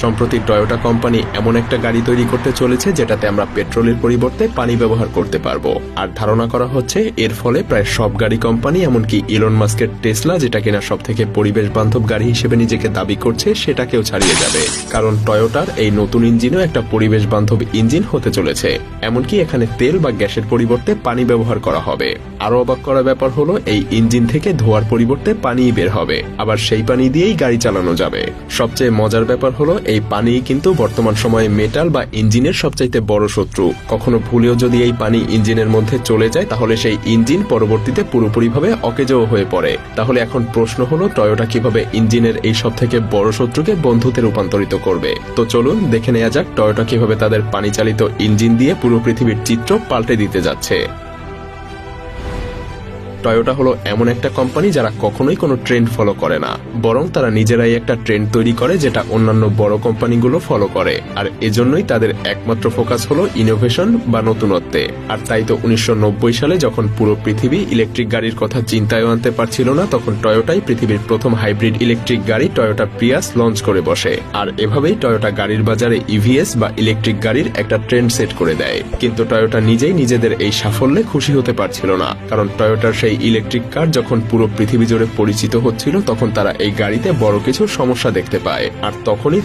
সম্প্রতি Toyota company এমন একটা গাড়ি তৈরি করতে চলেছে যেটাতে আমরা পেট্রোলের পরিবর্তে পানি ব্যবহার করতে পারব। আর ধারণা করা হচ্ছে এর ফলে প্রায় সব গাড়ি কোম্পানি, এমনকি ইলন মাস্কের টেসলা যেটা কিনা সব থেকে পরিবেশ বান্ধব গাড়ি হিসেবে নিজেকে দাবি করছে, সেটাকেও ছাড়িয়ে যাবে। কারণ টয়োটার এই নতুন ইঞ্জিনও একটা পরিবেশ বান্ধব ইঞ্জিন হতে চলেছে। এমনকি এখানে তেল বা গ্যাসের পরিবর্তে পানি ব্যবহার করা হবে। আরও অবাক করা ব্যাপার হলো, এই ইঞ্জিন থেকে ধোয়ার পরিবর্তে পানি বের হবে। আবার সেই পানি দিয়েই গাড়ি চালানো যাবে। সবচেয়ে মজার ব্যাপার হলো এই পানি কিন্তু বর্তমান সময়ে মেটাল বা ইঞ্জিনের সবচাইতে বড় শত্রু। কখনো ভুলেও যদি এই পানি ইঞ্জিনের মধ্যে চলে যায়, তাহলে সেই ইঞ্জিন পরবর্তীতে পুরোপুরিভাবে অকেজও হয়ে পড়ে। তাহলে এখন প্রশ্ন হলো, টয়োটা কীভাবে ইঞ্জিনের এই সব থেকে বড় শত্রুকে বন্ধুতে রূপান্তরিত করবে? তো চলুন দেখে নেওয়া যাক, টয়োটা কীভাবে তাদের পানি চালিত ইঞ্জিন দিয়ে পুরো পৃথিবীর চিত্র পাল্টে দিতে যাচ্ছে। টয়োটা হলো এমন একটা কোম্পানি যারা কখনোই কোনো ট্রেন্ড ফলো করে না। বরং তারা নিজেরাই একটা ট্রেন্ড তৈরি করে যেটা অন্যান্য বড় কোম্পানিগুলো ফলো করে। আর এজন্যই তাদের একমাত্র ফোকাস হলো ইনোভেশন বা নতুনত্বে। আর তাই তো উনিশশো নব্বই সালে যখন পুরো পৃথিবী ইলেকট্রিক গাড়ির কথা চিন্তায় আনতে পারছিল না, তখন টয়োটাই পৃথিবীর প্রথম হাইব্রিড ইলেকট্রিক গাড়ি টয়োটা প্রিয়াস লঞ্চ করে বসে। আর এভাবেই টয়োটা গাড়ির বাজারে ইভিএস বা ইলেকট্রিক গাড়ির একটা ট্রেন্ড সেট করে দেয়। কিন্তু টয়োটা নিজেই নিজেদের এই সাফল্যে খুশি হতে পারছিল না। কারণ টয়োটার সেই ইলেকট্রিক কার যখন পুরো পৃথিবী জুড়ে পরিচিত হচ্ছিল, তখন তারা এই গাড়িতে বড় কিছু সমস্যা দেখতে পায়। আর তখনই